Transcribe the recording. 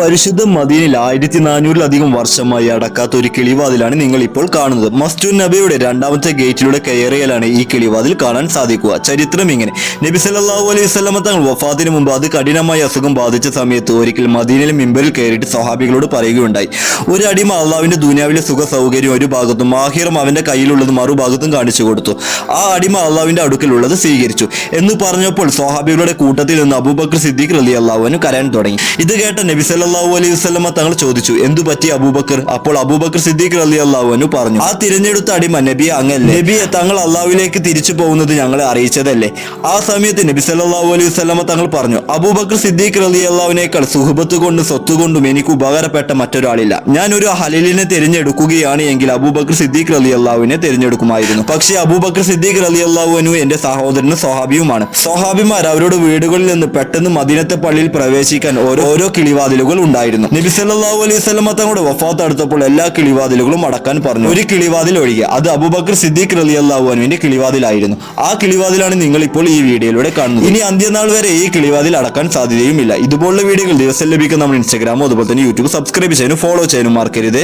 പരിശുദ്ധ മദീനയിൽ ആയിരത്തി നാനൂറിലധികം വർഷമായി അടക്കാത്ത ഒരു കിളിവാതിലാണ് നിങ്ങൾ ഇപ്പോൾ കാണുന്നത്. മസ്റ്റുൻ നബിയുടെ രണ്ടാമത്തെ ഗേറ്റിലൂടെ കയറിയാലാണ് ഈ കിളിവാതിൽ കാണാൻ സാധിക്കുക. ചരിത്രം ഇങ്ങനെ. നബി സല്ലാഹു അലൈഹി വസല്ലമ തങ്ങൾ വഫാത്തിന് മുമ്പ് അത് കഠിനമായ അസുഖം ബാധിച്ച സമയത്ത് ഒരിക്കൽ മദീനയിലെ മിമ്പറിൽ കയറിയിട്ട് സ്വഹാബികളോട് പറയുകയുണ്ടായി. ഒരു അടിമ അള്ളാവിന്റെ ദുനിയാവിലെ സുഖ സൗകര്യം ഒരു ഭാഗത്തും ആഹിറും അവന്റെ കയ്യിലുള്ളത് മറുഭാഗത്തും കാണിച്ചു കൊടുത്തു. ആ അടിമ അള്ളാവിന്റെ അടുക്കലുള്ളത് സ്വീകരിച്ചു. എന്ന് പറഞ്ഞപ്പോൾ സ്വഹാബികളുടെ കൂട്ടത്തിൽ നിന്ന് അബൂബക്കർ സിദ്ദീഖ് റലി അള്ളാഹുവിന് കരയാൻ തുടങ്ങി. ഇത് കേട്ട നബി സല്ലല്ലാഹു അലൈഹി വസല്ലമ തങ്ങൾ ചോദിച്ചു എന്തു പറ്റി അബൂബക്കർ? അപ്പോൾ അബൂബക്കർ സിദ്ദീഖ് അലി അള്ളാഹുവിനു പറഞ്ഞു ആ തിരഞ്ഞെടുത്ത അടിമ നബിയെ അങ്ങനെ നബിയെ തങ്ങൾ അള്ളാഹുവിലേക്ക് തിരിച്ചു പോകുന്നത് ഞങ്ങളെ അറിയിച്ചതല്ലേ? ആ സമയത്ത് നബി സല്ലാഹു അലൈഹി വസല്ലമ തങ്ങൾ പറഞ്ഞു അബൂബക്കർ സിദ്ദീഖ് അലി അള്ളാഹുവിനേക്കാൾ സുഹബത്ത് കൊണ്ടും സ്വത്ത് കൊണ്ടും എനിക്ക് ഉപകാരപ്പെട്ട മറ്റൊരാളില്ല. ഞാൻ ഒരു ഹലീലിനെ തിരഞ്ഞെടുക്കുകയാണ് എങ്കിൽ അബൂബക്കർ സിദ്ദീഖ് അലി അള്ളാഹുവിനെ തിരഞ്ഞെടുക്കുമായിരുന്നു. പക്ഷേ അബൂബക്കർ സിദ്ദീഖ് അലി അള്ളാഹുവിനു എന്റെ സഹോദരനും സ്വഹാബിയുമാണ്. സ്വഹാബിമാർ അവരുടെ വീടുകളിൽ നിന്ന് പെട്ടെന്ന് മദീനത്തെ പള്ളിയിൽ പ്രവേശിക്കാൻ ഓരോ ഓരോ കിളിവാതിലുകൾ ഉണ്ടായിരുന്നു. നബി സല്ലല്ലാഹു അലൈഹി വസല്ലമ തങ്ങളുടെ വഫാത്ത് അടുത്തപ്പോൾ എല്ലാ കിളിവാതിലുകളും അടക്കാൻ പറഞ്ഞു. ഒരു കിളിവാതിൽ ഒഴികെ. അത് അബുബക്കർ സിദ്ദീഖ് റലി അള്ളാഹുവിന്റെ കിളിവാതിലായിരുന്നു. ആ കിളിവാതിലാണ് നിങ്ങൾ ഇപ്പോൾ ഈ വീഡിയോയിലൂടെ കാണുന്നത്. ഇനി അന്ത്യനാൾ വരെ ഈ കിളിവാതിൽ അടക്കാൻ സാധ്യതയുമില്ല. ഇതുപോലുള്ള വീഡിയോകൾ ദിവസം ലഭിക്കുന്ന നമ്മൾ ഇൻസ്റ്റാഗ്രാമോ അതുപോലെ തന്നെ യൂട്യൂബ് സബ്സ്ക്രൈബ് ചെയ്യാനും ഫോളോ ചെയ്യാനും മറക്കരുത്.